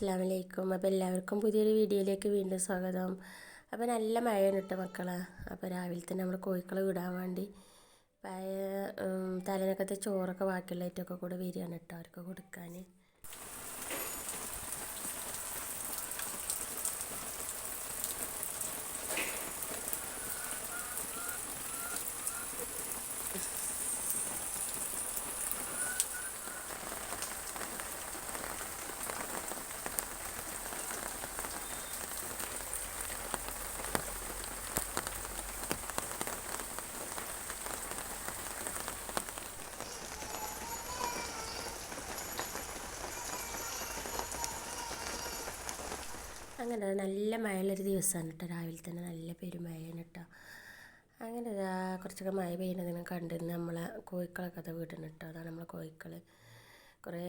അസ്സാം വലൈക്കും അപ്പോൾ എല്ലാവർക്കും പുതിയൊരു വീഡിയോയിലേക്ക് വീണ്ടും സ്വാഗതം. അപ്പോൾ നല്ല മഴയാണ് കേട്ടോ മക്കളെ. അപ്പോൾ രാവിലെ തന്നെ നമ്മൾ കോഴിക്കളെ വിടാൻ വേണ്ടി പഴയ തലേനൊക്കത്തെ ചോറൊക്കെ ബാക്കിയുള്ള ബാക്കിയുള്ളതായിട്ടൊക്കെ കൂടെ വരികയാണ് കേട്ടോ അവർക്ക് കൊടുക്കാൻ അങ്ങനെ നല്ല മഴയുള്ളൊരു ദിവസമാണ് കേട്ടോ. രാവിലെ തന്നെ നല്ല പെരുമഴയാണ് കേട്ടോ. അങ്ങനെ കുറച്ചൊക്കെ മഴ പെയ്യുന്നതിനെ കണ്ടിരുന്ന് നമ്മളെ കോഴിക്കളൊക്കെ അത് വീട്ടിന് കേട്ടോ. അതാണ് നമ്മളെ കോഴിക്കൾ കുറേ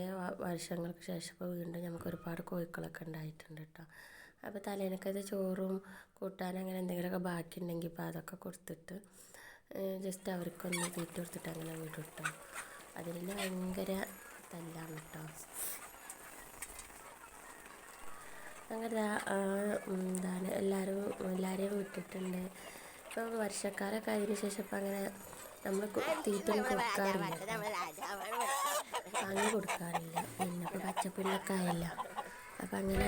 വർഷങ്ങൾക്ക് ശേഷം ഇപ്പോൾ വീണ്ടും നമുക്ക് ഒരുപാട് കോഴിക്കളൊക്കെ ഉണ്ടായിട്ടുണ്ട് കേട്ടോ. അപ്പോൾ തലേനൊക്കെ ചോറും കൂട്ടാൻ അങ്ങനെ എന്തെങ്കിലുമൊക്കെ ബാക്കി ഉണ്ടെങ്കിൽ ഇപ്പോൾ അതൊക്കെ കൊടുത്തിട്ട് ജസ്റ്റ് അവർക്കൊന്ന് തീറ്റ കൊടുത്തിട്ട് അങ്ങനെ വീട് കേട്ടോ അതിൽ ഭയങ്കര തല്ലാണ് കേട്ടോ. അങ്ങനെ എന്താണ് എല്ലാവരും എല്ലാവരെയും വിട്ടിട്ടുണ്ട്. ഇപ്പോൾ വർഷക്കാരൊക്കെ ആയതിനു ശേഷം ഇപ്പം അങ്ങനെ നമ്മൾ തീറ്റ കൊടുക്കാറില്ല. അങ്ങനെ കൊടുക്കാറില്ല. പിന്നെ ഇപ്പോൾ പച്ചപ്പുല്ലൊക്കെ ആയില്ല. അപ്പം അങ്ങനെ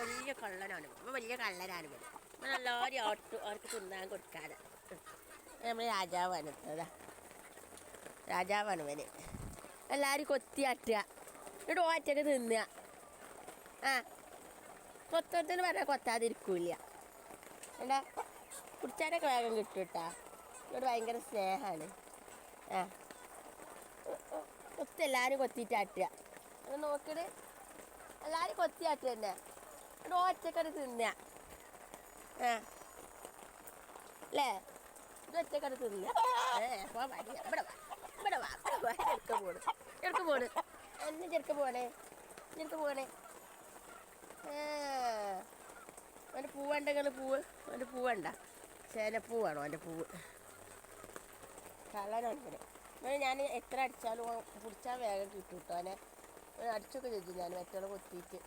വലിയ കള്ളനാണ്. വലിയ കള്ളനാണ് എല്ലാവരും അവർക്ക് തിന്നാൻ കൊടുക്കാതെ. നമ്മൾ രാജാവാണ് രാജാവാണ് ഇവന്. എല്ലാവരും കൊത്തിയാട്ടുക എന്നിട്ട് ഒറ്റയ്ക്ക് തിന്നുക. ആ. കൊത്തോടത്തിന് പറഞ്ഞാൽ കൊത്താതിരിക്കൂല. എന്താ കുടിച്ചാലൊക്കെ വേഗം കിട്ടും കേട്ടാ ഇവിടെ ഭയങ്കര സ്നേഹമാണ് ആ. കൊത്തി എല്ലാവരും കൊത്തിയിട്ടാട്ടുക അത് നോക്കിയിട്ട് എല്ലാവരും കൊത്തിയാട്ടുക തന്നെ. എന്നിട്ട് ഒറ്റക്കറി തിന്നുക. ആ. അല്ലേ? ഇത് ഒറ്റക്കറി തിന്നുക. ഏ ഇവിടെ വാ. ഇവിടെ വാ. ഇവിടെ വാ. എടുക്ക പോണ്. എടുക്ക പോണ്. എന്നെ ചെറുക്ക് പോണേ. ചെറുക്ക് പോണേ. അവന്റെ പൂവുണ്ടെങ്കിൽ പൂവ് അവന്റെ പൂവുണ്ട ചേനപ്പൂവാണോ അവന്റെ പൂവ് കളറുണ്ട് അവനെ ഞാൻ എത്ര അടിച്ചാലും പിടിച്ചാൽ വേഗം കിട്ടും കേട്ടോ അവനെ. അടിച്ചൊക്കെ ചെയ്തു ഞാൻ മറ്റുള്ള കൊത്തിയിട്ട്.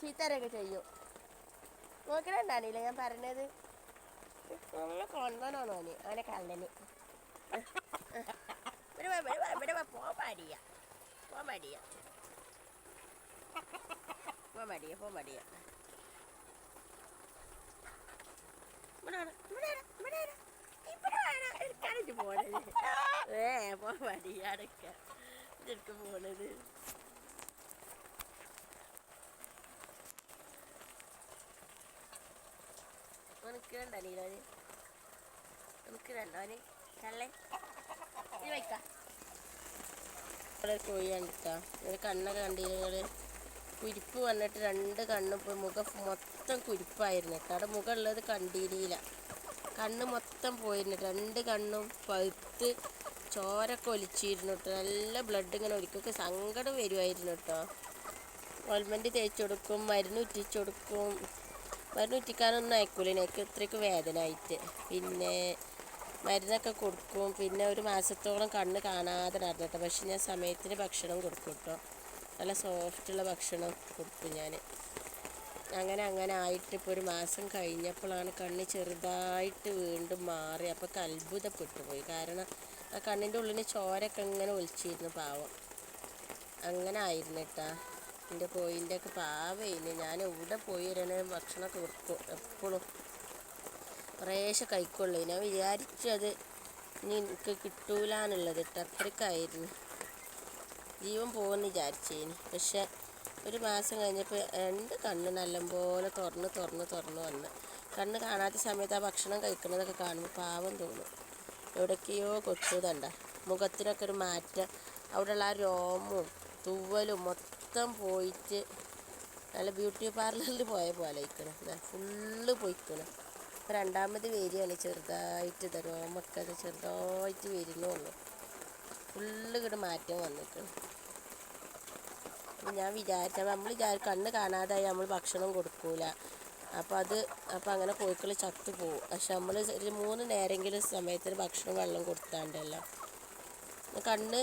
ചീത്തരൊക്കെ ചെയ്യും. നോക്കണുണ്ടാണില്ല ഞാൻ പറഞ്ഞത് നല്ല കൊണ്ടനാണോ അവന്. അവനെ കള്ളന്. ഇവിടെ ഇവിടെ പോ പാടിയ. പോ മടിയ പോ മടിയ പോ മടിയ പോണത്. ഏ പോ മടിയ അടക്ക ഇതൊക്കെ പോണത്. ഉനക്ക് നീ ഉനക്ക് രണ്ടോ കള്ളേ ഇത് വയ്ക്കാം. ഇവിടെ കോഴി കണ്ടിട്ടാ. ഒരു കണ്ണൊക്കെ കണ്ടിരുന്നത് കുരിപ്പ് വന്നിട്ട് രണ്ട് കണ്ണും ഇപ്പോൾ മുഖം മൊത്തം കുരിപ്പായിരുന്നു കേട്ടോ. അവിടെ മുഖമുള്ളത് കണ്ടിരിയില്ല കണ്ണ് മൊത്തം പോയിരുന്നു രണ്ട് കണ്ണും പഴുത്ത് ചോരൊക്കെ ഒലിച്ചിരുന്നു കേട്ടോ. നല്ല ബ്ലഡ് ഇങ്ങനെ ഒലിക്കൊക്കെ സങ്കടം വരുമായിരുന്നു കേട്ടോ. ഓൾമെന്റ് തേച്ച് കൊടുക്കും മരുന്ന് ഉറ്റിച്ച് കൊടുക്കും. മരുന്ന് ഉറ്റിക്കാനൊന്നും അയക്കൂല. ഇത്രയ്ക്ക് വേദന ആയിട്ട് പിന്നെ മരുന്നൊക്കെ കൊടുക്കും. പിന്നെ ഒരു മാസത്തോളം കണ്ണ് കാണാതെ നടന്നിട്ട് പക്ഷെ ഞാൻ സമയത്തിന് ഭക്ഷണം കൊടുക്കും കേട്ടോ. നല്ല സോഫ്റ്റുള്ള ഭക്ഷണം കൊടുക്കും ഞാൻ. അങ്ങനെ അങ്ങനെ ആയിട്ട് ഇപ്പോൾ ഒരു മാസം കഴിഞ്ഞപ്പോഴാണ് കണ്ണ് ചെറുതായിട്ട് വീണ്ടും മാറി. അപ്പോൾ അത്ഭുതപ്പെട്ടു പോയി കാരണം ആ കണ്ണിന്റെ ഉള്ളിൽ ചോരൊക്കെ ഇങ്ങനെ ഒലിച്ചിരുന്നു പാവം. അങ്ങനെ ആയിരുന്നു കേട്ടാ. എന്റെ കോയിന്റെ ഒക്കെ പാവയില്ല ഞാൻ എവിടെ പോയി ഭക്ഷണമൊക്കെ കൊടുക്കും? എപ്പോഴും കുറേശ്ശെ കഴിക്കുള്ളൂ. ഞാൻ വിചാരിച്ചത് ഇനി എനിക്ക് കിട്ടൂലെന്നുള്ളത് കേട്ടോ അത്രയ്ക്കായിരുന്നു ജീവൻ പോകുമെന്ന് വിചാരിച്ചേന്. പക്ഷെ ഒരു മാസം കഴിഞ്ഞപ്പോൾ രണ്ട് കണ്ണ് നല്ലപോലെ തുറന്ന് തുറന്ന് തുറന്ന് വന്ന് കണ്ണ് കാണാത്ത സമയത്ത് ആ ഭക്ഷണം കഴിക്കുന്നതൊക്കെ കാണുമ്പോൾ പാവം തോന്നും. എവിടേക്കെയോ കൊച്ചുതണ്ട മുഖത്തിനൊക്കെ ഒരു മാറ്റം. അവിടെയുള്ള ആ രോമവും തൂവലും മൊത്തം പോയിട്ട് നല്ല ബ്യൂട്ടി പാർലറിൽ പോയ പോലെ ഇരിക്കണം ഫുള്ള് പോയിക്കണം. രണ്ടാമത് വേരിയാണ് ചെറുതായിട്ട് തരുമോ അത് ചെറുതായിട്ട് വരുന്നുള്ളൂ ഫുള്ള് ഇവിടെ മാറ്റം വന്നിട്ടുണ്ട് ഞാൻ വിചാരിച്ച നമ്മൾ വിചാരിച്ച കണ്ണ് കാണാതായി നമ്മൾ ഭക്ഷണം കൊടുക്കൂല. അപ്പോൾ അത് അപ്പോൾ അങ്ങനെ കോഴിക്കൾ ചത്തു പോകും പക്ഷെ നമ്മൾ ഒരു മൂന്ന് നേരെങ്കിലും സമയത്തിന് ഭക്ഷണം വെള്ളം കൊടുത്താണ്ടല്ലോ. കണ്ണ്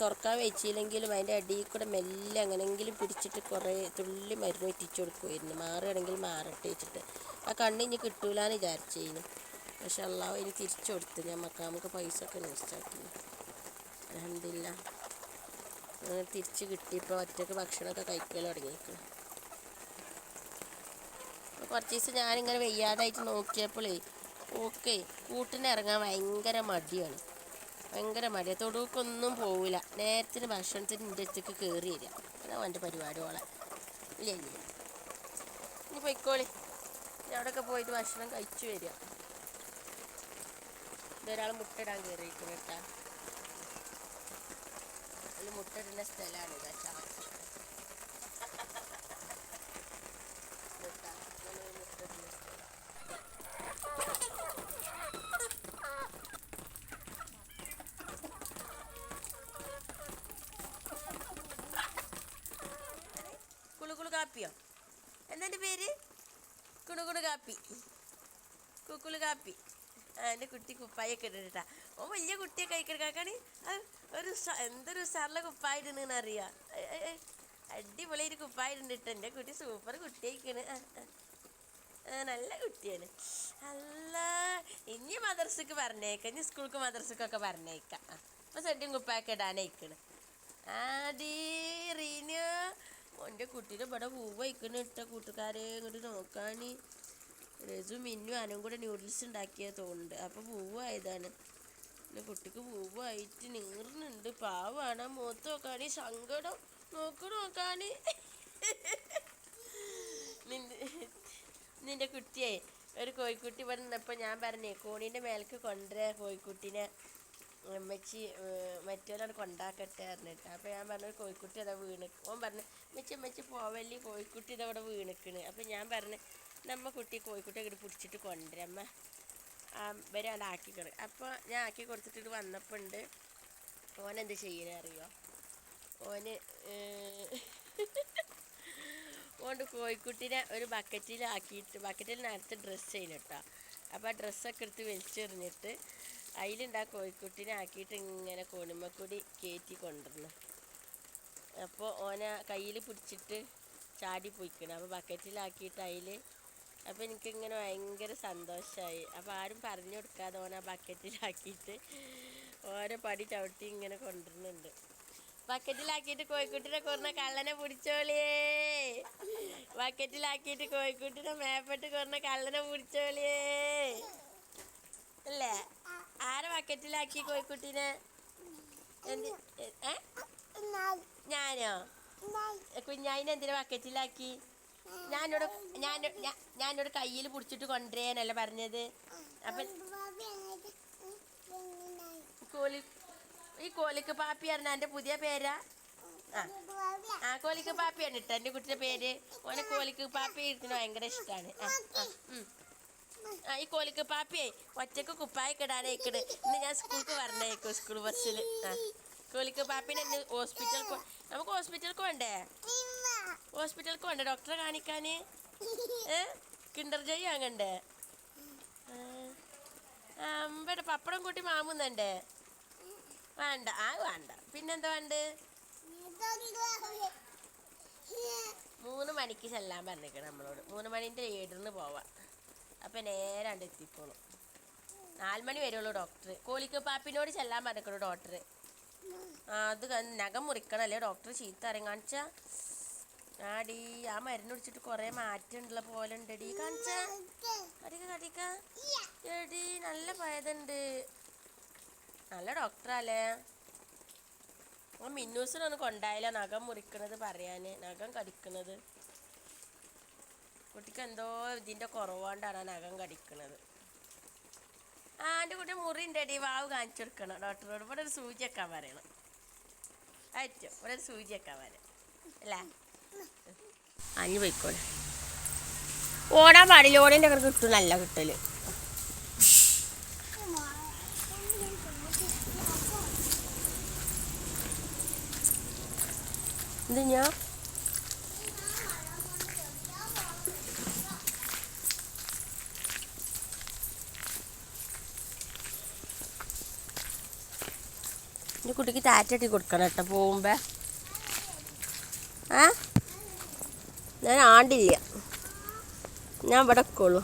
തുറക്കാൻ വെച്ചില്ലെങ്കിലും അതിന്റെ അടിയിൽ കൂടെ മെല്ലെ എങ്ങനെയെങ്കിലും പിടിച്ചിട്ട് കുറേ തുള്ളി മരുന്ന് ഇറ്റിച്ചു കൊടുക്കുമായിരുന്നു മാറുകയാണെങ്കിൽ മാറട്ടെ വെച്ചിട്ട്. ആ കണ്ണ് ഇനി കിട്ടൂലെന്ന് വിചാരിച്ചേനു. പക്ഷെ അള്ളാഹ് ഇനി തിരിച്ചു കൊടുത്ത് ഞമ്മക്ക് നമുക്ക് പൈസ ഒക്കെ നഷ്ടമാക്കി അലഹമില്ല അങ്ങനെ തിരിച്ച് കിട്ടിയപ്പോൾ ഒറ്റയ്ക്ക് ഭക്ഷണമൊക്കെ കഴിക്കാൻ തുടങ്ങിയിരിക്കണം കുറച്ച് ദിവസം ഞാനിങ്ങനെ വെയ്യാതായിട്ട് നോക്കിയപ്പോഴേ ഓക്കെ കൂട്ടിന് ഇറങ്ങാൻ ഭയങ്കര മടിയാണ്. ഭയങ്കര മടിയാണ് തൊടുക്കൊന്നും പോവില്ല. നേരത്തിന് ഭക്ഷണത്തിന് എന്റെ അടുത്തേക്ക് കയറി വരിക. അതാണ് എന്റെ പരിപാടി ഓളെ. ഇല്ല ഇല്ല. ഇനി പൊയ്ക്കോളി. അവിടെയൊക്കെ പോയിട്ട് ഭക്ഷണം കഴിച്ചു വരിക. ഇതൊരാൾ മുട്ടയിടാൻ കയറിയിരിക്കുന്നു കേട്ടാ. അതിൽ മുട്ടയിടുന്ന സ്ഥലമാണ് ഇതാ ചാക്ക് ഇതാ, ഇങ്ങനെ ഒരു മുട്ടയിടുന്ന സ്ഥലം. കുളുകുളു കാപ്പിയോ എന്താ എന്റെ പേര് കുണുകുണു കാപ്പി. കുക്കുളു കാപ്പി. എന്റെ കുട്ടി കുപ്പായൊക്കെ ഇട്ടിട്ടാ. ഓ വലിയ കുട്ടിയെ കഴിക്കണക്കാണ് ഒരു എന്തൊരു എന്തൊരു ഉസാറിലെ കുപ്പായിടുന്നെന്ന് അറിയാം. അടിപൊളി ഒരു കുപ്പായിട്ടുണ്ട് എന്റെ കുട്ടി സൂപ്പർ കുട്ടിയായിക്കണ്. നല്ല കുട്ടിയാണ്. അല്ല ഇനി മദർസക്ക് പറഞ്ഞേക്കാം. ഇനി സ്കൂൾക്ക് മദർസക്കൊക്കെ പറഞ്ഞേക്കാം. അപ്പൊ സെഡിയും കുപ്പായൊക്കെ ഇടാനയക്കണ്. ആടീ എന്റെ കുട്ടിയുടെ ഇവിടെ പൂവ് വയ്ക്കണ ഇട്ട കൂട്ടുകാരെ. ഇങ്ങോട്ട് നോക്കാന്. രസു മിന്നു അനും കൂടെ ന്യൂഡിൽസ് ഉണ്ടാക്കിയ തോന്നുന്നുണ്ട്. അപ്പോൾ പൂവായതാണ് പിന്നെ കുട്ടിക്ക് പൂവായിട്ട് നീറുന്നുണ്ട്. പാവാണ്. മൂത്ത് നോക്കാന് സങ്കടം. നോക്ക് നോക്കാന്. നിന്റെ നിന്റെ കുട്ടിയെ ഒരു കോഴിക്കുട്ടി ഇവിടെ നിന്നപ്പോൾ ഞാൻ പറഞ്ഞേ കോണീന്റെ മേലേക്ക് കൊണ്ടുവരാ കോഴിക്കുട്ടീനെ. അമ്മച്ചി മറ്റോരാണ് കൊണ്ടാക്കട്ടെ പറഞ്ഞിട്ട്. അപ്പോൾ ഞാൻ പറഞ്ഞു കോഴിക്കുട്ടി അതാ വീണ്. ഓൻ പറഞ്ഞു അമ്മച്ചി അമ്മച്ചി പോവല്ലേ കോഴിക്കുട്ടി ഇതവിടെ വീണിക്കണ് അപ്പോൾ ഞാൻ പറഞ്ഞു നമ്മ കുട്ടി കോഴിക്കുട്ടി അങ്ങോട്ട് പിടിച്ചിട്ട് കൊണ്ടുവരമ്മ ആ ആക്കി ആക്കിക്കൾ അപ്പോൾ ഞാൻ ആക്കി കൊടുത്തിട്ട് വന്നപ്പോൾ ഉണ്ട് ഓനെന്ത് ചെയ്യണേ അറിയോ? ഓന് ഓണ്ട് കോഴിക്കുട്ടിനെ ഒരു ബക്കറ്റിലാക്കിയിട്ട് ബക്കറ്റിൽ നേരത്തെ ഡ്രസ്സ് ചെയ്യണം കേട്ടോ അപ്പോൾ ആ ഡ്രസ്സൊക്കെ എടുത്ത് വലിച്ചെറിഞ്ഞിട്ട് അതിലുണ്ടാ കോഴിക്കുട്ടിനെ ആക്കിയിട്ട് ഇങ്ങനെ കൊടുമ്പക്കൂടി കയറ്റി കൊണ്ടുവരണം അപ്പോൾ ഓന കയ്യിൽ പിടിച്ചിട്ട് ചാടി പോയിക്കണം. അപ്പോൾ ബക്കറ്റിലാക്കിയിട്ട് അതിൽ അപ്പോൾ എനിക്കിങ്ങനെ ഭയങ്കര സന്തോഷമായി അപ്പോൾ ആരും പറഞ്ഞു കൊടുക്കാതെ ഓന ആ ബക്കറ്റിലാക്കിയിട്ട് ഓരോ പടി ചവിട്ടി ഇങ്ങനെ കൊണ്ടുവരുന്നുണ്ട്. ബക്കറ്റിലാക്കിയിട്ട് കോഴിക്കുട്ടിനെ കൊന്ന കള്ളനെ പിടിച്ചോളിയേ. ബക്കറ്റിലാക്കിയിട്ട് കോഴിക്കുട്ടിനെ മേപ്പെട്ട് കൊന്ന കള്ളനെ പിടിച്ചോളിയേ. അല്ലേ? ആരെ ബക്കറ്റിലാക്കി കോഴിക്കുട്ടിനെ? എന്ത് ഞാനോ? കുഞ്ഞായിനെ എന്തിനാ ബക്കറ്റിലാക്കി? ഞാനോട് ഞാൻ ഞാനോട് കയ്യിൽ പിടിച്ചിട്ട് കൊണ്ടുവരാനല്ല പറഞ്ഞത്? അപ്പം കോലി ഈ കോലിക്ക് പാപ്പി പറഞ്ഞ എന്റെ പുതിയ പേരാ? ആ. ആ കോലിക്ക് പാപ്പിയാണ് ഇട്ട എന്റെ കുട്ടിയുടെ പേര്. ഓനെ കോലിക്ക് പാപ്പി ഇരുത്തിന് ഭയങ്കര ഇഷ്ടമാണ് ആ ആ ഈ കോലിക്ക് പാപ്പിയെ ഒറ്റയ്ക്ക് കുപ്പായൊക്കെ ഇടാനേക്കണ് ഇന്ന് ഞാൻ സ്കൂൾക്ക് പറഞ്ഞേക്കും സ്കൂൾ ബസ്സിൽ ആ. കോലിക്ക് പാപ്പിനെ ഹോസ്പിറ്റൽ നമുക്ക് ഹോസ്പിറ്റലിൽ വേണ്ടേ ഹോസ്പിറ്റലിൽ വേണ്ടേ ഡോക്ടറെ കാണിക്കാൻ ഏ? കിണ്ടർ ജോയി ആകണ്ടേ അമ്പടെ പപ്പടം കൂട്ടി മാമുന്നണ്ടേ വേണ്ട ആ വേണ്ട. പിന്നെന്താ വേണ്ട? മൂന്ന് മണിക്ക് ചെല്ലാൻ പറഞ്ഞിരിക്കണം നമ്മളോട്. മൂന്ന് മണിന്റെ ഏടിന്ന് പോവാം അപ്പം നേരാണ്ട് എത്തിക്കോളും. നാലുമണി വരുള്ളൂ ഡോക്ടർ കോലിക്ക് പാപ്പിനോട് ചെല്ലാൻ പറഞ്ഞിരിക്കണു ഡോക്ടർ അത് നഖം മുറിക്കണല്ലേ? ഡോക്ടർ ചീത്ത അറിയാൻ കാണിച്ചാ ആടി ആ മരുന്ന് കുടിച്ചിട്ട് കുറേ മാറ്റമുള്ള പോലെ ഉണ്ടടി കാണിച്ചാ കടിക്ക നല്ല പയതുണ്ട്. നല്ല ഡോക്ടറല്ലേ? മിന്നൂസിനൊന്ന് കൊണ്ടായില്ല നഖം മുറിക്കണത് പറയാന്. നഖം കടിക്കണത്. കുട്ടിക്ക് എന്തോ ഇതിന്റെ കുറവുകൊണ്ടാണ് നഖം കടിക്കണത്. ആ എന്റെ കുട്ടി മുറി ഉണ്ടടി വാവ് കാണിച്ചു കൊടുക്കണം. ഡോക്ടറോട് ഇവിടെ ഒരു സൂചിയൊക്കെ പറയണം. അയച്ചോ ഇവിടെ ഒരു സൂചിയൊക്കെ പറയാം അല്ലേ? അഞ്ഞു പോയിക്കോളെ. ഓടാൻ പാടില്ല ഓടേന്റെ അങ്ങനെ കിട്ടും നല്ല കിട്ടൽ. ഇത് ഞാൻ കുട്ടിക്ക് താറ്റട്ടി കൊടുക്കണം കേട്ടോ പോകുമ്പോ. ആ? ഞാൻ ആണ്ടില്ല. ഞാൻ ഇവിടെ വെക്കുള്ളൂ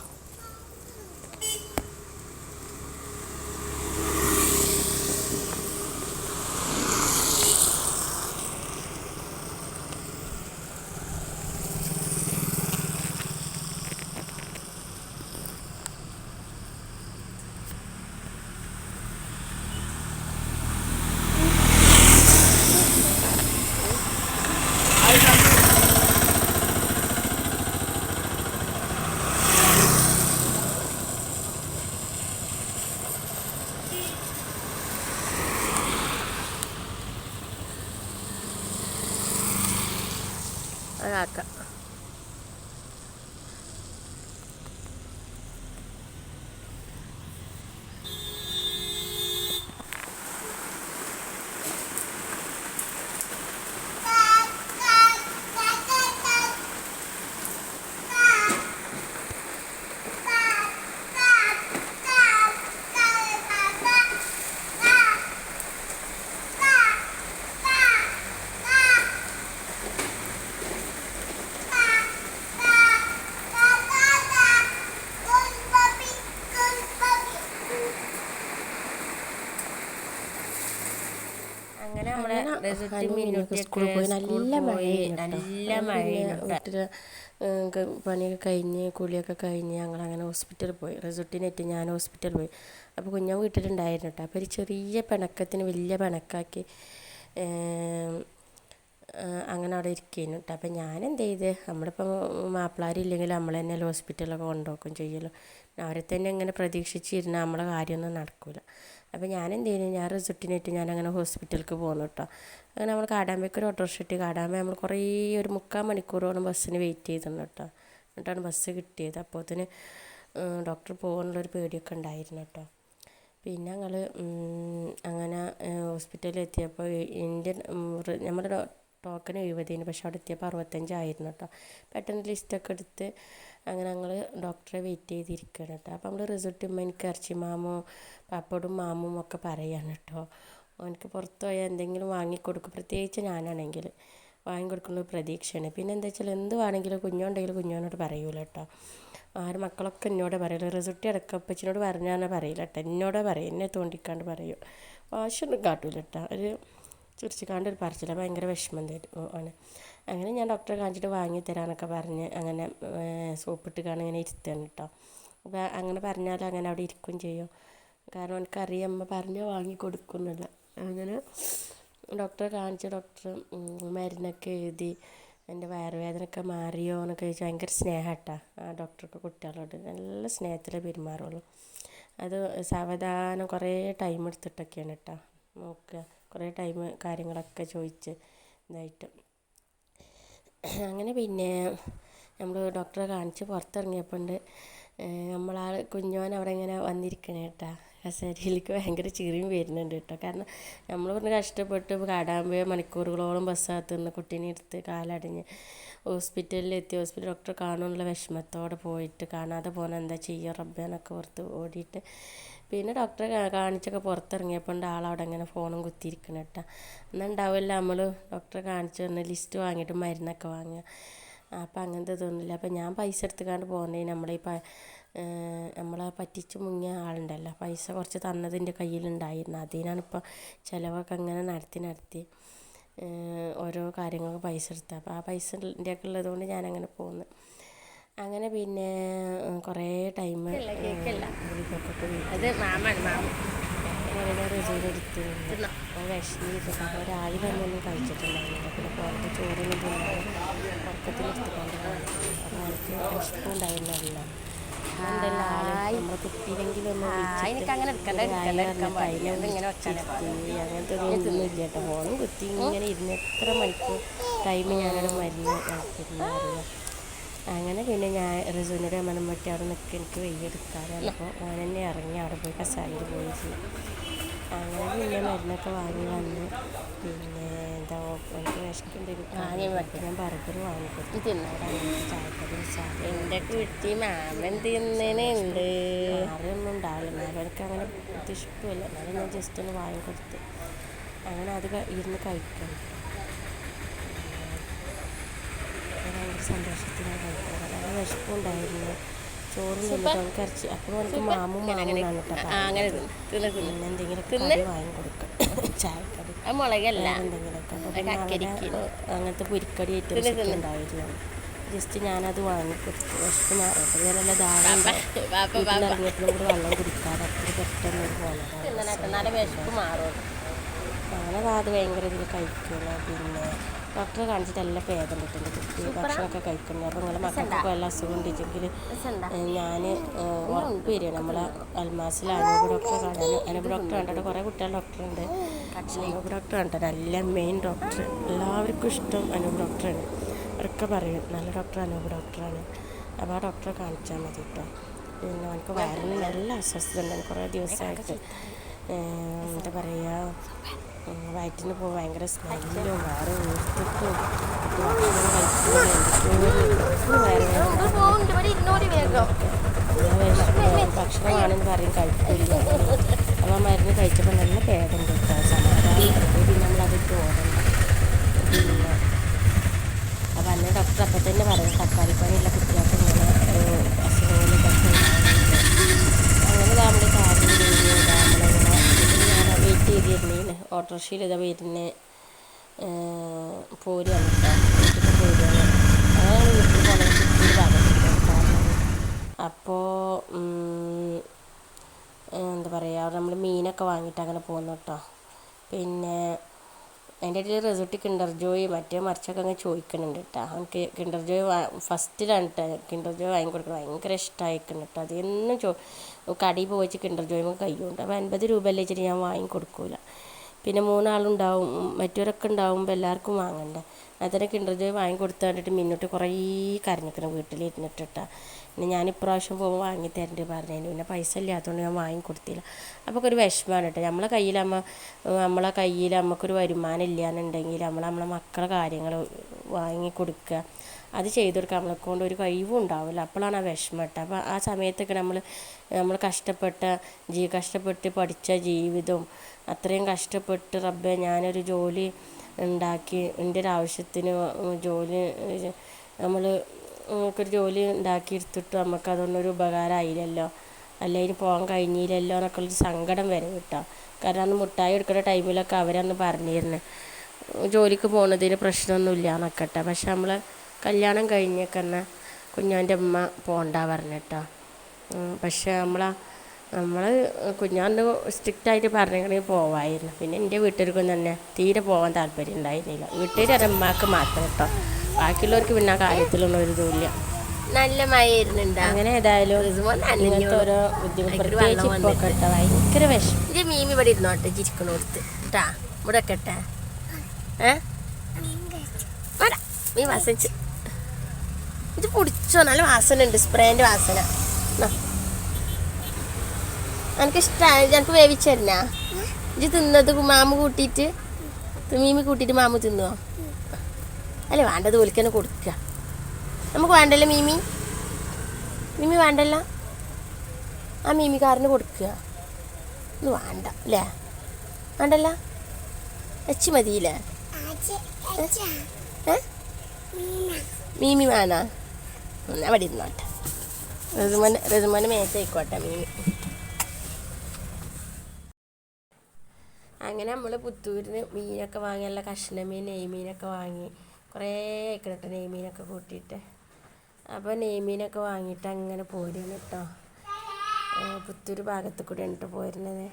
അതാക്കാം സ്കൂളിൽ പോയി നല്ല മഴ. നല്ല പണിയൊക്കെ കഴിഞ്ഞ് കുളിയൊക്കെ കഴിഞ്ഞ് ഞങ്ങൾ അങ്ങനെ ഹോസ്പിറ്റലിൽ പോയി. റിസൾട്ടിനേറ്റ് ഞാൻ ഹോസ്പിറ്റലിൽ പോയി. അപ്പോൾ കുഞ്ഞാൻ വീട്ടിലുണ്ടായിരുന്നു കേട്ടോ. അപ്പോൾ ഒരു ചെറിയ പിണക്കത്തിന് വലിയ പിണക്കാക്കി അങ്ങനെ അവിടെ ഇരിക്കുന്നു കേട്ടോ. അപ്പം ഞാൻ എന്ത് ചെയ്ത് നമ്മളിപ്പോൾ മാപ്പിളാരില്ലെങ്കിൽ നമ്മൾ തന്നെ ഹോസ്പിറ്റലൊക്കെ കൊണ്ടുപോക്കും ചെയ്യലോ അവരെ തന്നെ ഇങ്ങനെ പ്രതീക്ഷിച്ചിരുന്ന നമ്മളെ കാര്യമൊന്നും നടക്കില്ല അപ്പോൾ ഞാൻ എന്ത് ചെയ്യുന്നു ഞാൻ റിസൾട്ടിനായിട്ട് ഞാൻ അങ്ങനെ ഹോസ്പിറ്റലിലേക്ക് പോകുന്നു കേട്ടോ. അങ്ങനെ നമ്മൾ കാടാമ്പേക്ക് ഒരു ഓട്ടോറിക്ഷ ഇട്ട് കാടാമ്പേ നമ്മൾ കുറേ ഒരു മുക്കാൽ മണിക്കൂറോളം ബസ്സിന് വെയിറ്റ് ചെയ്തിരുന്നു കേട്ടോ. എന്നിട്ടാണ് ബസ് കിട്ടിയത്. അപ്പോഴത്തേന് ഡോക്ടർ പോകാനുള്ളൊരു പേടിയൊക്കെ ഉണ്ടായിരുന്നു കേട്ടോ. പിന്നെ ഞങ്ങൾ അങ്ങനെ ഹോസ്പിറ്റലിൽ എത്തിയപ്പോൾ ഇന്ത്യൻ നമ്മുടെ ടോക്കൺ എഴുപതിന് പക്ഷെ അവിടെ എത്തിയപ്പോൾ അറുപത്തഞ്ചായിരുന്നു കേട്ടോ. പെട്ടെന്ന് ലിസ്റ്റൊക്കെ എടുത്ത് അങ്ങനെ ഞങ്ങൾ ഡോക്ടറെ വെയിറ്റ് ചെയ്തിരിക്കുകയാണ് കേട്ടോ. അപ്പോൾ നമ്മൾ റിസൾട്ട് ഉമ്മ എനിക്ക് ഇറച്ചി മാമോ പാപ്പടും മാമും ഒക്കെ പറയാണ് കേട്ടോ. അവനക്ക് പുറത്ത് പോയാൽ എന്തെങ്കിലും വാങ്ങിക്കൊടുക്കും. പ്രത്യേകിച്ച് ഞാനാണെങ്കിൽ വാങ്ങിക്കൊടുക്കുന്ന ഒരു പ്രതീക്ഷയാണ്. പിന്നെ എന്താ വെച്ചാൽ എന്ത് വേണമെങ്കിലും കുഞ്ഞുണ്ടെങ്കിൽ കുഞ്ഞോനോട് പറയൂല കേട്ടോ. ആരും മക്കളൊക്കെ എന്നോട് പറയില്ല റിസൾട്ട് അടക്കം അപ്പച്ചിനോട് പറയില്ല കേട്ടോ. എന്നോട് പറയും. എന്നെ തോണ്ടിക്കാണ്ട് പറയും. വാശൊന്നും കാട്ടൂല കേട്ടോ. ഒരു ചുരിച്ചിക്കാണ്ട് ഒരു പറച്ചില്ല ഭയങ്കര വിഷമം തരും. ആണ്. അങ്ങനെ ഞാൻ ഡോക്ടറെ കാണിച്ചിട്ട് വാങ്ങി തരാമെന്നൊക്കെ പറഞ്ഞ് അങ്ങനെ സോപ്പിട്ട് കാണാൻ ഇങ്ങനെ ഇരുത്തുകയാണ് കേട്ടോ അപ്പോൾ അങ്ങനെ പറഞ്ഞാൽ അങ്ങനെ അവിടെ ഇരിക്കുകയും ചെയ്യും. കാരണം എനിക്കറിയാം അമ്മ പറഞ്ഞാൽ വാങ്ങി കൊടുക്കുന്നില്ല അങ്ങനെ ഡോക്ടറെ കാണിച്ച ഡോക്ടർ മരുന്നൊക്കെ എഴുതി എന്റെ വയറുവേദനയൊക്കെ മാറിയോ എന്നൊക്കെ ചോദിച്ചാൽ ഭയങ്കര സ്നേഹമാട്ടാണ് ആ ഡോക്ടർക്ക് കുട്ടികളോട്. നല്ല സ്നേഹത്തിലേ പെരുമാറുള്ളൂ. അത് സാവധാനം കുറേ ടൈം എടുത്തിട്ടൊക്കെയാണ് കേട്ടോ നോക്കുക. കുറേ ടൈം കാര്യങ്ങളൊക്കെ ചോദിച്ച് ഇതായിട്ട്. അങ്ങനെ പിന്നെ നമ്മൾ ഡോക്ടറെ കാണിച്ച് പുറത്തിറങ്ങിയപ്പോൾ ഉണ്ട്. നമ്മളാൾ കുഞ്ഞോൻ അവിടെ ഇങ്ങനെ വന്നിരിക്കണ കേട്ടോ കസേരയിലേക്ക് ഭയങ്കര ചിരിയും വരുന്നുണ്ട് കേട്ടോ. കാരണം നമ്മൾ പറഞ്ഞ് കഷ്ടപ്പെട്ട് കാടാകുമ്പോൾ മണിക്കൂറുകളോളം ബസ്സകത്ത് നിന്ന് കുട്ടീനെ എടുത്ത് കാലടഞ്ഞ് ഹോസ്പിറ്റലിൽ എത്തി. ഹോസ്പിറ്റൽ ഡോക്ടർ കാണുന്നുള്ള വിഷമത്തോടെ പോയിട്ട് കാണാതെ പോകുന്ന എന്താ ചെയ്യുക റബ്ബെന്നൊക്കെ ഓർത്ത് ഓടിയിട്ട് പിന്നെ ഡോക്ടറെ കാണിച്ചൊക്കെ പുറത്തിറങ്ങിയപ്പോൾ ഉണ്ട് ആളവിടെ ഇങ്ങനെ ഫോണും കുത്തിയിരിക്കണം കേട്ടോ. എന്നാൽ ഉണ്ടാവില്ല നമ്മൾ ഡോക്ടറെ കാണിച്ച് തന്നെ ലിസ്റ്റ് വാങ്ങിയിട്ട് മരുന്നൊക്കെ വാങ്ങുക. അപ്പം അങ്ങനത്തെ ഇതൊന്നുമില്ല. അപ്പം ഞാൻ പൈസ എടുത്തുകൊണ്ട് പോകുന്നതിന് നമ്മളീ ഈ നമ്മളെ പറ്റിച്ച് മുങ്ങിയ ആളുണ്ടല്ലോ. പൈസ കുറച്ച് തന്നതിന്റെ കയ്യിലുണ്ടായിരുന്നു. അതിനാണ് ഇപ്പോൾ ചിലവൊക്കെ അങ്ങനെ നടത്തി നടത്തി ഓരോ കാര്യങ്ങൾക്ക് പൈസ എടുത്തത് അപ്പോൾ ആ പൈസന്റെ ഒക്കെ ഉള്ളത് കൊണ്ട് ഞാനങ്ങനെ പോകുന്നു അങ്ങനെ പിന്നെ കുറേ ടൈം അത് മാമാണ് മാമ റിസൾട്ട് എടുത്ത് വിഷമിട്ട് അപ്പോൾ രാവിലെ ഒന്നും കഴിച്ചിട്ടുണ്ടായിരുന്നില്ല. പിന്നെ പുറത്ത് ചോറൊന്നും തിന്നാതെ ഉറക്കത്തിലെടുത്തുകൊണ്ട് അപ്പോൾ എനിക്ക് വിശപ്പുണ്ടായിരുന്നില്ല. എനിക്ക് അങ്ങനെ എടുക്കണ്ട എടുക്കണ്ട എടുക്കാൻ പാടില്ല. അങ്ങനത്തെ ഒന്നും ഇല്ല കേട്ടോ. ഫോണും കുത്തി ഇങ്ങനെ ഇരുന്ന് എത്ര മണിക്കൂർ ടൈം ഞാനവിടെ മരുന്ന് അറിയാം അങ്ങനെ പിന്നെ ഞാൻ റിസുവിനോട് മനം പറ്റി അവിടെ നിൽക്കുക എനിക്ക് വെയ്യെടുക്കാനാണ് അപ്പോൾ ഓൻ തന്നെ ഇറങ്ങി അവിടെ പോയി കസാലയിൽ പോയി ചെയ്യും അങ്ങനെ പിന്നെ മരുന്നൊക്കെ വാങ്ങി വന്ന്. പിന്നെ എന്താ എനിക്ക് വിശക്കുണ്ടായിരുന്നു ഞാൻ ബർഗർ വാങ്ങിക്കൊടുത്തു തിന്നോടാ. ചായക്കടി ചായ എന്റെ കുട്ടി മാമൻ തിന്നണുണ്ട്. അറിയൊന്നും ഉണ്ടാവില്ല. മാമനക്ക് അങ്ങനെ ഇഷ്ടമില്ല. എന്നാലും ഞാൻ ജസ്റ്റ് ഒന്ന് വാങ്ങിക്കൊടുത്ത് അങ്ങനെ അത് ഇരുന്ന് കഴിക്കണം ഭയങ്കര സന്തോഷത്തിലാണ് കഴിക്കുന്നത് നല്ല വിശപ്പുണ്ടായിരുന്നു. ചോറും തിന്നിട്ട് നമുക്ക് ഇറച്ചി അപ്പോൾ എനിക്ക് മാമും മാമുന്നാണ് കേട്ടോ അങ്ങനെ പിന്നെ എന്തെങ്കിലുമൊക്കെ വാങ്ങി കൊടുക്കണം ചായക്കടി. മുളകല്ല. എന്തെങ്കിലുമൊക്കെ. അങ്ങനത്തെ പുരിക്കടി ഐറ്റംസ് ഉണ്ടായിരുന്നു. ജസ്റ്റ് ഞാനത് വാങ്ങിക്കൊടുത്തു വിശപ്പ് മാറട്ടെ ഞാനല്ല ധാരാളം പാപ്പ വീട്ടിലിറങ്ങിയപ്പോഴും കൂടി വെള്ളം കുടിക്കാതെ അത്ര പെട്ടെന്ന് ഒരു മാറും. ഞാനത് അത് ഭയങ്കര ഇതിൽ കഴിക്കുള്ളൂ. പിന്നെ ഡോക്ടറെ കാണിച്ചിട്ട് എല്ലാം ഭേദം കിട്ടുന്നുണ്ട് കുട്ടി ഭക്ഷണമൊക്കെ കഴിക്കുന്നുണ്ട് അപ്പോൾ നിങ്ങളെ മക്കൾക്കൊക്കെ വല്ല അസുഖം ഉണ്ടെങ്കിൽ ഞാൻ ഉറപ്പ് വരിക നമ്മളെ അൽമാസിൽ അനൂപ് ഡോക്ടറെ കാണാൻ അനൂപ് ഡോക്ടർ കണ്ടിട്ട് കുറേ കുട്ടികൾ ഡോക്ടറുണ്ട്. അനൂപ് ഡോക്ടർ കണ്ടത് നല്ല മെയിൻ ഡോക്ടർ. എല്ലാവർക്കും ഇഷ്ടം അനൂപ് ഡോക്ടറാണ്. അവരൊക്കെ പറയും നല്ല ഡോക്ടർ അനൂപ് ഡോക്ടറാണ്. അപ്പോൾ ആ ഡോക്ടറെ കാണിച്ചാൽ മതി കേട്ടോ പിന്നെ എനിക്ക് വയറിന് നല്ല അസ്വസ്ഥത കുറേ ദിവസമായിട്ട് എന്താ പറയുക വയറ്റിന് പോകും ഭയങ്കര സ്മെല്ലും വേറെ വേഗം ഭക്ഷണമാണെന്ന് പറയും കഴിക്കില്ല അപ്പോൾ മരുന്ന് കഴിച്ചപ്പോൾ നല്ല ഭേദം കിട്ടുക സമാധാനം പിന്നെ നമ്മളതിട്ട് ഓടണം. അപ്പോൾ അന്ന് ഡോക്ടർ അപ്പം തന്നെ പറയും തക്കാളിപ്പനിയുള്ള കുട്ടികൾക്ക് ഇങ്ങനെ അസുഖങ്ങളൊക്കെ അങ്ങനെ നമ്മുടെ കാര്യം നമ്മളിങ്ങനെ ചെയ്തിരുന്നീന് ഓട്ടോറിക്ഷയിൽ ഇതാ വരുന്നത് പോരുകയാണ് അപ്പോൾ എന്താ പറയുക നമ്മൾ മീനൊക്കെ വാങ്ങിയിട്ട് അങ്ങനെ പോകുന്നു കേട്ടോ. പിന്നെ അതിന്റെ ഇടയിൽ റിസോർട്ട് കിണ്ടർ ജോയ് മറ്റേ മറിച്ചൊക്കെ അങ്ങ് ചോദിക്കുന്നുണ്ട് കേട്ടോ. എനിക്ക് കിണ്ടർ ജോയ് ഫസ്റ്റിലാണ് കേട്ടോ കിണ്ടർ ജോയ് വാങ്ങി ഭയങ്കര ഇഷ്ടമായിക്കുന്നു കേട്ടോ അത് എന്നും ചോ കടയിൽ പോയിച്ച് കിൻഡർ ജോയ് കയ്യുണ്ട് അപ്പോൾ അൻപത് രൂപ അല്ലേ വെച്ചിട്ട് ഞാൻ വാങ്ങി കൊടുക്കൂല. പിന്നെ മൂന്നാളുണ്ടാവും. മറ്റവരൊക്കെ ഉണ്ടാവുമ്പോൾ എല്ലാവർക്കും വാങ്ങണ്ട. അതിന് കിൻഡർ ജോയ് വാങ്ങി കൊടുത്തു കണ്ടിട്ട് മിന്നോട്ട് കുറേ കരഞ്ഞിക്കണം വീട്ടിലിരുന്നിട്ടിട്ടാ പിന്നെ ഞാൻ ഇപ്രാവശ്യം പോകുമ്പോൾ വാങ്ങി തരേണ്ടി പറഞ്ഞതിന് പിന്നെ പൈസ ഇല്ലാത്തതുകൊണ്ട് ഞാൻ വാങ്ങി കൊടുത്തില്ല. അപ്പോൾ ഒരു വിഷമമാണ് കേട്ടോ. നമ്മളെ കയ്യിൽ അമ്മ നമ്മളെ കയ്യിൽ നമുക്കൊരു വരുമാനം ഇല്ല എന്നുണ്ടെങ്കിൽ നമ്മൾ നമ്മളെ മക്കളെ കാര്യങ്ങൾ വാങ്ങി കൊടുക്കുക. അത് ചെയ്ത് കൊടുക്കാൻ നമ്മളെ കൊണ്ട് ഒരു കഴിവും ഉണ്ടാവില്ല. അപ്പോഴാണ് ആ വിഷമം. കേട്ടോ അപ്പോൾ ആ സമയത്തൊക്കെ നമ്മൾ നമ്മൾ കഷ്ടപ്പെട്ട ജീ കഷ്ടപ്പെട്ട് പഠിച്ച ജീവിതവും അത്രയും കഷ്ടപ്പെട്ട് റബ്ബെ ഞാനൊരു ജോലി ഉണ്ടാക്കി എന്റെ ഒരു ആവശ്യത്തിന് ജോലി നമ്മൾ നമുക്കൊരു ജോലി ഉണ്ടാക്കി എടുത്തിട്ട് നമുക്ക് അതൊന്നൊരു ഉപകാരമായില്ലല്ലോ. അല്ലെങ്കിൽ പോകാൻ കഴിഞ്ഞില്ലല്ലോ എന്നൊക്കെ ഉള്ളൊരു സങ്കടം വരെ കേട്ടോ. കാരണം അന്ന് മുട്ടായി എടുക്കുന്ന ടൈമിലൊക്കെ അവരന്ന് പറഞ്ഞിരുന്നു. ജോലിക്ക് പോകുന്നതിന് പ്രശ്നമൊന്നുമില്ല എന്നൊക്കെ കേട്ടോ. പക്ഷെ നമ്മൾ കല്യാണം കഴിഞ്ഞൊക്കെ തന്നെ കുഞ്ഞാന്റെ അമ്മ പോകണ്ട പറഞ്ഞിട്ടോ. പക്ഷെ നമ്മളെ നമ്മൾ കുഞ്ഞാന്ന് സ്ട്രിക്റ്റായിട്ട് പറഞ്ഞെങ്കിൽ പോവായിരുന്നു. പിന്നെ എന്റെ വീട്ടുകാർക്കും തന്നെ തീരെ പോകാൻ താല്പര്യം ഉണ്ടായിരുന്നില്ല. വീട്ടുകാർ അമ്മയ്ക്ക് മാത്രം കേട്ടോ ബാക്കിയുള്ളവർക്ക് പിന്നെ ആ കാര്യത്തിലൊന്നും ഒരു ഇതുമില്ല നല്ല മഴ വരുന്നുണ്ടാ അങ്ങനെ ഏതായാലും. ഇങ്ങനത്തെ ഓരോ ബുദ്ധിമുട്ട് പ്രത്യേകിച്ച് ഇപ്പോൾ കേട്ടോ ഭയങ്കര വിഷം ഇത് മീമി ഇവിടെ ഇരുന്നോട്ടെ ചിരിക്കണോടുത്ത് കേട്ടാ ഇവിടെ ഏ? മീ ഇത് പൊടിച്ചോ? നല്ല വാസന ഉണ്ട് സ്പ്രേന്റെ വാസന. എനിക്ക് ഇഷ്ടമായി എനിക്ക് വേവിച്ചു ഇത് തിന്നത് മാമ കൂട്ടിയിട്ട്? മീമി കൂട്ടിയിട്ട് മാമ തിന്നുവോ? അല്ല വേണ്ടത് ഒലിക്കന്നെ കൊടുക്കുക നമുക്ക് വേണ്ടല്ലോ മീമി? മീമി വേണ്ടല്ലോ? ആ മീമിക്കാരന് കൊടുക്കുക ഇത് വേണ്ട അല്ലേ? വേണ്ടല്ല? അച്ചി മതിയില്ലേ? ഏ? മീമി വേണ അവിടെ ഇരുന്നോട്ടെ. റെസുമോന്റെ റെസുമോന്റെ മേത്തായിക്കോട്ടെ മീൻ. അങ്ങനെ നമ്മൾ പുത്തൂരിന് മീനൊക്കെ വാങ്ങി നല്ല കഷ്ണ മീൻ നെയ്മീനൊക്കെ വാങ്ങി. കുറേ ആയിക്കിടട്ടെ നെയ്മീനൊക്കെ കൂട്ടിയിട്ട്. അപ്പോൾ നെയ്മീനൊക്കെ വാങ്ങിയിട്ട് അങ്ങനെ പോരുന്നു കേട്ടോ. പുത്തൂർ ഭാഗത്ത് കൂടെ ഉണ്ട് പോരുന്നത്?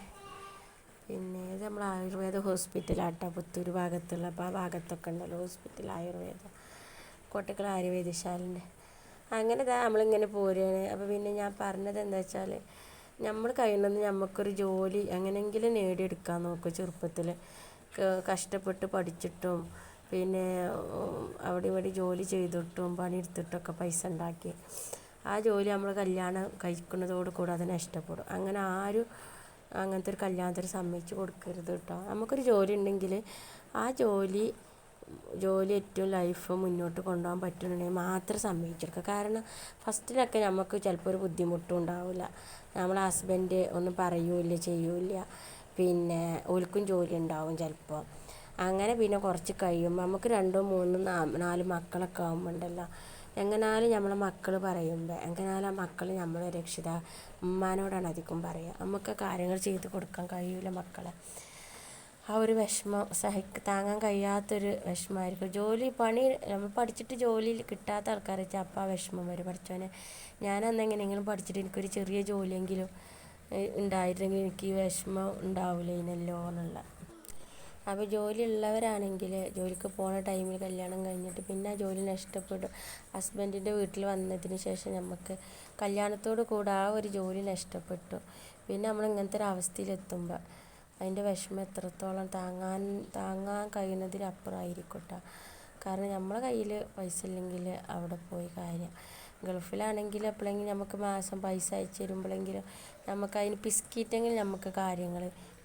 പിന്നെ ഇത് നമ്മൾ ആയുർവേദ ഹോസ്പിറ്റലാട്ടോ പുത്തൂർ ഭാഗത്തുള്ള. അപ്പോൾ ആ ഭാഗത്തൊക്കെ ഉണ്ടല്ലോ ഹോസ്പിറ്റൽ ആയുർവേദം. കോട്ടക്കൽ ആയുർവേദശാലിന്റെ അങ്ങനെ ഇതാ നമ്മളിങ്ങനെ പോരുകയാണ് അപ്പോൾ പിന്നെ ഞാൻ പറഞ്ഞത് എന്താ വെച്ചാൽ നമ്മൾ കഴിയുന്നത് നമുക്കൊരു ജോലി എങ്ങനെയെങ്കിലും നേടിയെടുക്കാൻ നോക്കും ചെറുപ്പത്തിൽ കഷ്ടപ്പെട്ട് പഠിച്ചിട്ടും പിന്നെ അവിടെ ഇവിടെ ജോലി ചെയ്തിട്ടും പണിയെടുത്തിട്ടൊക്കെ പൈസ ഉണ്ടാക്കി ആ ജോലി നമ്മൾ കല്യാണം കഴിക്കുന്നതോട് കൂടെ അതിനെ ഇഷ്ടപ്പെടും അങ്ങനെ ആരും അങ്ങനത്തെ ഒരു കല്യാണത്തിന് സമ്മതിച്ച് കൊടുക്കരുത് കേട്ടോ നമുക്കൊരു ജോലി ഉണ്ടെങ്കിൽ ആ ജോലി ജോലി ഏറ്റവും ലൈഫ് മുന്നോട്ട് കൊണ്ടുപോകാൻ പറ്റുന്നുണ്ടെങ്കിൽ മാത്രം സമ്മതിച്ചെടുക്കുക. കാരണം ഫസ്റ്റിലൊക്കെ നമുക്ക് ചിലപ്പോൾ ഒരു ബുദ്ധിമുട്ടും ഉണ്ടാവില്ല. നമ്മളെ ഹസ്ബൻഡ് ഒന്നും പറയൂല ചെയ്യൂല പിന്നെ ഓൽക്കും ജോലി ഉണ്ടാവും ചിലപ്പോൾ. അങ്ങനെ പിന്നെ കുറച്ച് കഴിയുമ്പോൾ നമുക്ക് രണ്ടോ മൂന്നോ നാല് മക്കളൊക്കെ ആകുമ്പോൾ ഉണ്ടല്ലോ എങ്ങനാലും നമ്മളെ മക്കൾ പറയുമ്പോൾ എങ്ങനാലും ആ മക്കൾ നമ്മളെ രക്ഷിത ഉമ്മാനോടാണ് അധികം പറയുക. നമുക്ക് കാര്യങ്ങൾ ചെയ്ത് കൊടുക്കാൻ കഴിയില്ല മക്കളെ. ആ ഒരു വിഷമം സഹിക്ക് താങ്ങാൻ കഴിയാത്തൊരു വിഷമമായിരിക്കും. ജോലി പണി നമ്മൾ പഠിച്ചിട്ട് ജോലി കിട്ടാത്ത ആൾക്കാരെ വെച്ചാൽ അപ്പം ആ വിഷമം വരും. പഠിച്ചോനെ ഞാനന്ന് എങ്ങനെയെങ്കിലും പഠിച്ചിട്ട് എനിക്കൊരു ചെറിയ ജോലിയെങ്കിലും ഉണ്ടായിരുന്നെങ്കിൽ എനിക്ക് ഈ വിഷമം ഉണ്ടാവില്ലേനല്ലോ എന്നുള്ള. അപ്പോൾ ജോലി ഉള്ളവരാണെങ്കിൽ ജോലിക്ക് പോണ ടൈമിൽ കല്യാണം കഴിഞ്ഞിട്ട് പിന്നെ ആ ജോലി നഷ്ടപ്പെടും. ഹസ്ബൻഡിന്റെ വീട്ടിൽ വന്നതിന് ശേഷം നമുക്ക് കല്യാണത്തോട് കൂടെ ആ ഒരു ജോലി നഷ്ടപ്പെട്ടു. പിന്നെ നമ്മൾ ഇങ്ങനത്തെ ഒരു അവസ്ഥയിലെത്തുമ്പോൾ അതിന്റെ വിഷമം എത്രത്തോളം താങ്ങാൻ താങ്ങാൻ കഴിയുന്നതിലപ്പുറമായിരിക്കും കേട്ടോ കാരണം നമ്മളെ കയ്യിൽ പൈസ ഇല്ലെങ്കിൽ അവിടെ പോയി കാര്യം. ഗൾഫിലാണെങ്കിൽ എപ്പോഴെങ്കിലും നമുക്ക് മാസം പൈസ അയച്ചു തരുമ്പോഴെങ്കിലും നമുക്ക് അതിന് പിസ്കിയിട്ടെങ്കിലും നമുക്ക് കാര്യങ്ങൾ.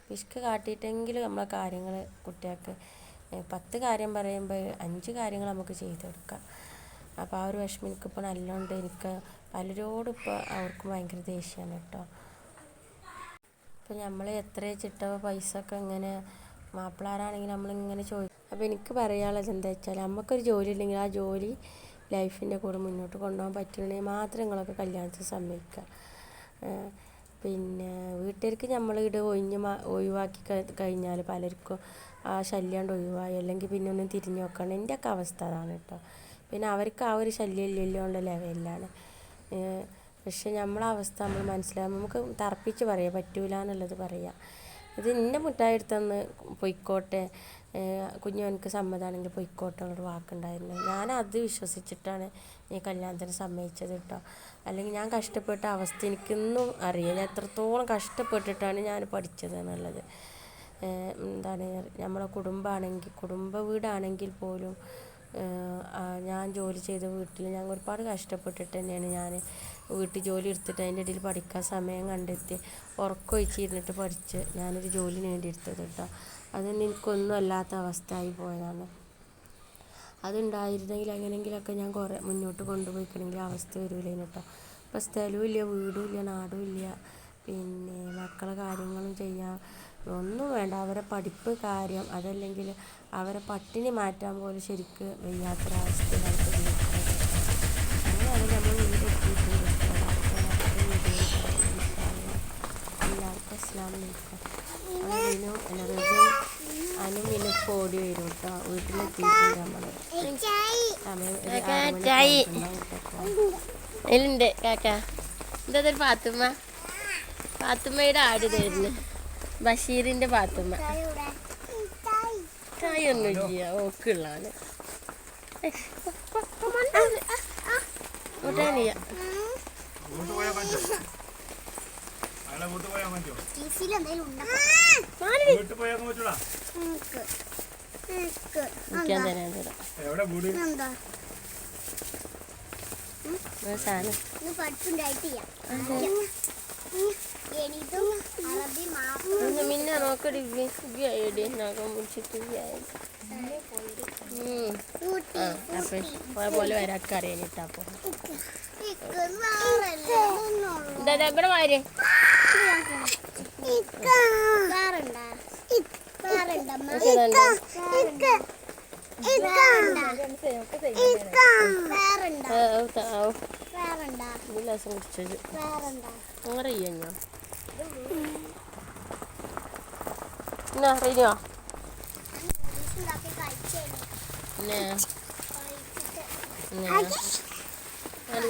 പിശുക്ക് കാട്ടിയിട്ടെങ്കിലും നമ്മളെ കാര്യങ്ങൾ കുട്ടികൾക്ക് പത്ത് കാര്യം പറയുമ്പോൾ അഞ്ച് കാര്യങ്ങൾ നമുക്ക് ചെയ്തു കൊടുക്കാം. അപ്പോൾ ആ ഒരു വിഷമം എനിക്കിപ്പോൾ നല്ലോണ്ട് എനിക്ക് പലരോടും ഇപ്പോൾ അവർക്കും ഭയങ്കര ദേഷ്യമാണ് കേട്ടോ. ഇപ്പം നമ്മൾ എത്ര ചിട്ടവ പൈസ ഒക്കെ ഇങ്ങനെ മാപ്പിളാരാണെങ്കിൽ നമ്മളിങ്ങനെ ചോദിക്കും അപ്പോൾ എനിക്ക് പറയാനുള്ളത് എന്താ വെച്ചാൽ നമുക്കൊരു ജോലി ഇല്ലെങ്കിൽ ആ ജോലി ലൈഫിന്റെ കൂടെ മുന്നോട്ട് കൊണ്ടുപോകാൻ പറ്റുകയാണെങ്കിൽ മാത്രം നിങ്ങളൊക്കെ കല്യാണത്തിന് സമ്മതിക്കുക പിന്നെ വീട്ടുകാർക്ക് നമ്മൾ ഇവിടെ ഒഴിഞ്ഞ് ഒഴിവാക്കി കഴിഞ്ഞാൽ പലർക്കും ആ ശല്യാണ്ട് ഒഴിവായി. അല്ലെങ്കിൽ പിന്നെ ഒന്നും തിരിഞ്ഞു നോക്കണം എന്റെയൊക്കെ അവസ്ഥ അതാണ് കേട്ടോ പിന്നെ അവർക്ക് ആ ഒരു ശല്യം ഇല്ലല്ലോ ഉള്ള ലെവലിലാണ് പക്ഷെ നമ്മളെ അവസ്ഥ നമ്മൾ മനസ്സിലാകും. നമുക്ക് തറപ്പിച്ച് പറയാം പറ്റൂല എന്നുള്ളത് പറയാം. ഇത് ഇന്ന മുട്ടായി എടുത്തന്ന് പൊയ്ക്കോട്ടെ കുഞ്ഞവനക്ക് സമ്മതമാണെങ്കിൽ പൊയ്ക്കോട്ടെ എന്നൊരു വാക്കുണ്ടായിരുന്നു. ഞാൻ അത് വിശ്വസിച്ചിട്ടാണ് ഈ കല്യാണത്തിന് സമ്മതിച്ചത് കേട്ടോ. അല്ലെങ്കിൽ ഞാൻ കഷ്ടപ്പെട്ട അവസ്ഥ എനിക്കൊന്നും അറിയാം. ഞാൻ എത്രത്തോളം കഷ്ടപ്പെട്ടിട്ടാണ് ഞാൻ പഠിച്ചത് എന്നുള്ളത്. എന്താണ് നമ്മളെ കുടുംബമാണെങ്കിൽ കുടുംബ വീടാണെങ്കിൽ പോലും ഞാൻ ജോലി ചെയ്ത വീട്ടിൽ ഞാൻ ഒരുപാട് കഷ്ടപ്പെട്ടിട്ട് തന്നെയാണ് ഞാൻ വീട്ടിൽ ജോലി എടുത്തിട്ട് അതിന്റെ ഇടയിൽ പഠിക്കാൻ സമയം കണ്ടെത്തി ഉറക്കമൊഴിച്ചിരുന്നിട്ട് പഠിച്ച് ഞാനൊരു ജോലി നേടിയെടുത്തത് കേട്ടോ. അതൊന്നും എനിക്കൊന്നും അല്ലാത്ത അവസ്ഥയായി പോയതാണ്. അതുണ്ടായിരുന്നെങ്കിൽ എങ്ങനെയെങ്കിലുമൊക്കെ ഞാൻ കുറേ മുന്നോട്ട് കൊണ്ടുപോയിക്കണമെങ്കിൽ അവസ്ഥ വരില്ലേനു കേട്ടോ. ഇപ്പം സ്ഥലവും ഇല്ല വീടും ഇല്ല നാടും ഇല്ല. പിന്നെ മക്കളെ കാര്യങ്ങളും ചെയ്യാൻ ഒന്നും വേണ്ട അവരെ പഠിപ്പ് കാര്യം അതല്ലെങ്കിൽ അവരെ പട്ടിണി മാറ്റാൻ പോലും ശരിക്ക് വയ്യാത്തൊരവസ്ഥയിലായിട്ട് അങ്ങനെയാണ് നമ്മൾ വീട് എല്ലാവർക്കും അസ്ലാം വലൈക്കും അനു പിന്നെ ഓടി വരും കേട്ടോ വീട്ടിലെത്തിയിട്ടുണ്ട് ചായ്. കേട്ടോ. ഇതിലുണ്ട് കാക്ക. എന്താ പാത്തുമ്മ? പാത്തുമ്മയുടെ ആട് തരുന്നു ബഷീറിന്റെ പാത്തുമ്മ. ചായൊന്നുമില്ല ഓക്കുള്ളാണ് മുട്ടാനിയ വീട്ടിൽ പോയാൽ പറ്റുമോ അയാളെ വീട്ടിൽ പോയാൽ പറ്റുമോ വീട്ടിൽ പോയാൽ പറ്റൂടാ നിൽക്കാൻ തരാൻ തരാം സാധനം മിന്നെ നോക്കടി ഇവ്വായി നഖം മുടിച്ചിട്ട് പോലെ എന്താ ഇവിടെ വാര് ഗ്ലാസ്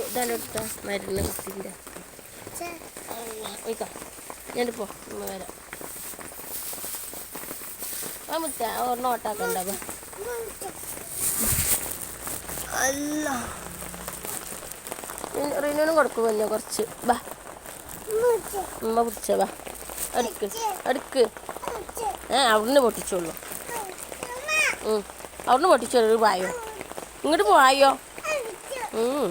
ഇതാണ് മരുന്ന് കുത്തിന്റെ ഒയ്ക്കാം ഞാനിപ്പോ ഉമ്മ വരാം. ആ മുത്ത ഒരെണ്ണം ഓട്ടാക്കണ്ട ബാ. അല്ല. റിനുവിനും കൊടുക്കുമല്ലോ കുറച്ച്. ബാ. ഉമ്മ പിടിച്ച ബാ. അടുക്ക് അടുക്ക്. ഏ അവിടുന്ന് പൊട്ടിച്ചോളൂ. അവിടുന്ന് പൊട്ടിച്ചോളൂ വായോ പായോ ഇങ്ങോട്ട് പോയോ ഉം.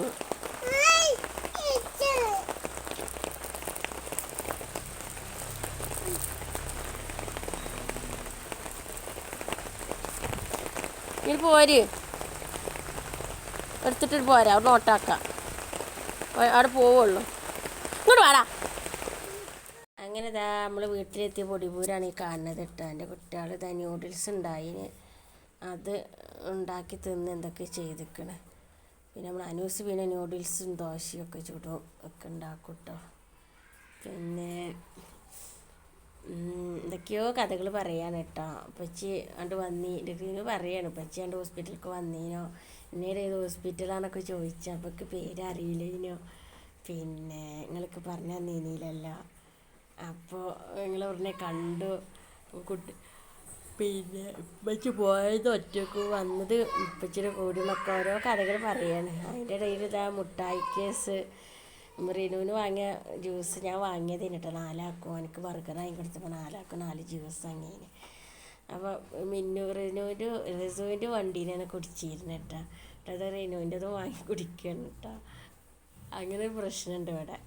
ഇനി പോര്. എടുത്തിട്ട് പോരാ അവിടെ നോട്ടാക്കാം അവിടെ പോവുള്ളൂ. ഇങ്ങോട്ട് വാടാ. അങ്ങനെ ഇതാ നമ്മൾ വീട്ടിലെത്തിയ പൊടിപൂരാണ് ഈ കാണുന്നത് കേട്ടോ. എന്റെ കുട്ടികൾ ഇതാ ന്യൂഡിൽസ് ഉണ്ടായിന് അത് ഉണ്ടാക്കി തിന്ന് എന്തൊക്കെ ചെയ്തിക്കണ്. പിന്നെ നമ്മൾ അനൂസ് പിന്നെ ന്യൂഡിൽസും ദോശയും ഒക്കെ ചുടും ഒക്കെ ഉണ്ടാക്കും കേട്ടോ. പിന്നെ എന്തൊക്കെയോ കഥകൾ പറയാണ് കേട്ടോ പച്ചി അണ്ട് വന്നി ഡിഗ്രീന് പറയാണ് പച്ചി അണ്ട് ഹോസ്പിറ്റലിലേക്ക് വന്നീനോ? എന്നേടെ ഏത് ഹോസ്പിറ്റലാണെന്നൊക്കെ ചോദിച്ചു. അപ്പോൾ പേരറിയില്ലേനോ? പിന്നെ നിങ്ങൾക്ക് പറഞ്ഞു തന്നീനില്ലല്ലോ അപ്പോൾ നിങ്ങൾ ഉടനെ കണ്ടു. കുട്ടി പിന്നെ ഉപ്പച്ചി പോയത് ഒറ്റയ്ക്ക്. വന്നത് ഉപ്പച്ചിയുടെ കൂടിന്നൊക്കെ ഓരോ കഥകൾ പറയാണ്. അതിന്റെ ഇടയിൽ ഇതാ മുട്ടായി കേസ്. റിനുവിന് വാങ്ങിയ ജ്യൂസ് ഞാൻ വാങ്ങിയതിന് കേട്ടോ നാലാക്കും. എനിക്ക് ബർഗർ വാങ്ങി കൊടുത്തപ്പോൾ നാലാക്കും. നാല് ജ്യൂസ് വാങ്ങിയതിന് അപ്പോൾ മിന്നു റിനുവിന്റെ റിസുവിന്റെ വണ്ടിയിലാണ് കുടിച്ചിരുന്നത് കേട്ടോ. അത് റിനുവിന്റെതും വാങ്ങി കുടിക്കുകയാണ് കേട്ടോ. അങ്ങനെ പ്രശ്നമുണ്ട് ഇവിടെ.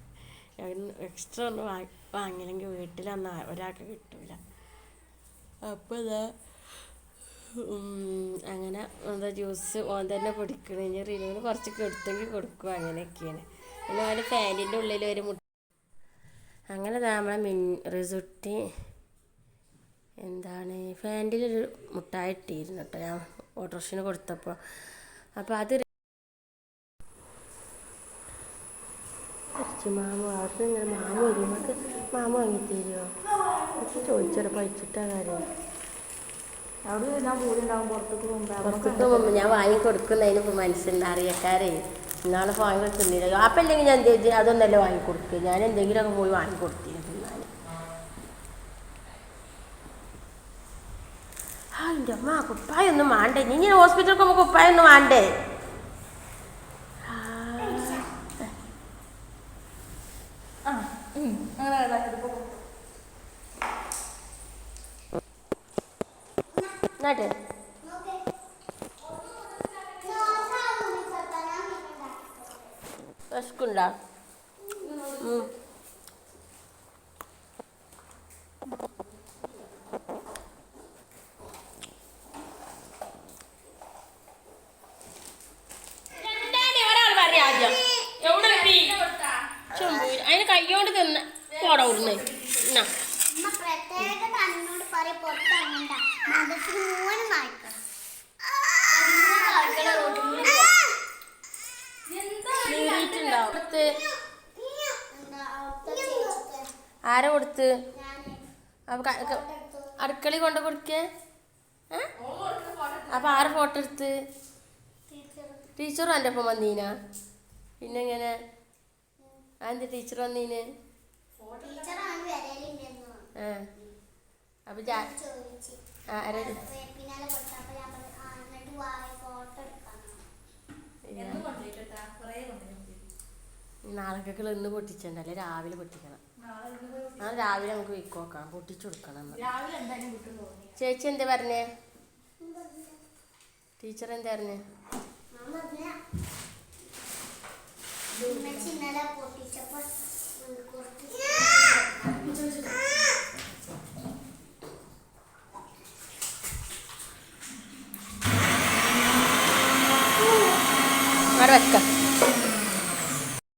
എക്സ്ട്രാ ഒന്ന് വാങ്ങി വാങ്ങിയില്ലെങ്കിൽ വീട്ടിലൊന്നും ഒരാൾക്ക് കിട്ടില്ല അപ്പോൾ ഇതാ അങ്ങനെ എന്താ ജ്യൂസ് ഓൻ തന്നെ കുടിക്കണം. ഇനി റിനുവിന് കുറച്ച് കൊടുത്തെങ്കിൽ കൊടുക്കും അങ്ങനെയൊക്കെയാണ്. പിന്നെ അവന്റെ ഫാനിന്റെ ഉള്ളിൽ ഒരു മുട്ട അങ്ങനെ നമ്മളെ മിൻ റിസുട്ടി എന്താണ് ഫാനിന്റെ ഒരു മുട്ടായി ഇട്ടിരുന്നു കേട്ടോ. ഞാൻ ഓട്ടോറിക്ഷന് കൊടുത്തപ്പോൾ. അപ്പോൾ അത് കുറച്ച് മാമു അവർക്ക് ഇങ്ങനെ മാമു വരും. നമുക്ക് മാമു വാങ്ങി തരുമോ? എനിക്ക് ചോദിച്ചോടെ പഴിച്ചിട്ടാ കാര്യം. അവിടെ ഞാൻ പുറത്തേക്ക് പോകുമ്പോൾ പുറത്തേക്ക് പോകുമ്പോൾ ഞാൻ വാങ്ങി കൊടുക്കുന്നതിന് മനസ്സിലുണ്ട് അറിയക്കാരേ. ഇന്നാളെ വാങ്ങി കൊടുക്കുന്നില്ല അപ്പം ഇല്ലെങ്കിൽ ഞാൻ എന്ത് അതൊന്നല്ലേ അതൊന്നല്ല ഞാൻ എന്തെങ്കിലും എന്തെങ്കിലുമൊക്കെ പോയി വാങ്ങി കൊടുത്തിരുന്നു തിന്നാൻ ആ എന്റെ അമ്മ കുപ്പായൊന്നും വേണ്ടേ. നീ ഇങ്ങനെ ഹോസ്പിറ്റലിൽ പോകുമ്പോൾ കുപ്പായൊന്നും വേണ്ടേ? എന്നാട്ടെ? Hola. അപ്പൊ അടുക്കളയിൽ കൊണ്ട് കൊടുക്കേ? അപ്പൊ ആരെ ഫോട്ടോ എടുത്ത്. ടീച്ചറും എന്റെ ഒപ്പം വന്നീന? പിന്നെ എങ്ങനെ അതെന്ത് ടീച്ചർ വന്നീന്? നാളെ ആ അപ്പൊ ജാ- ആ, ആരാ നാളേക്കൊക്കെ ഇന്ന് പൊട്ടിച്ചിട്ടുണ്ടല്ലേ രാവിലെ പൊട്ടിക്കണം. ആ രാവിലെ നമുക്ക് വിക്ക് നോക്കാം. പൊട്ടിച്ചു കൊടുക്കണം ചേച്ചി എന്താ പറഞ്ഞേ? ടീച്ചർ എന്താ പറഞ്ഞേ? അവിടെ വെക്കാം.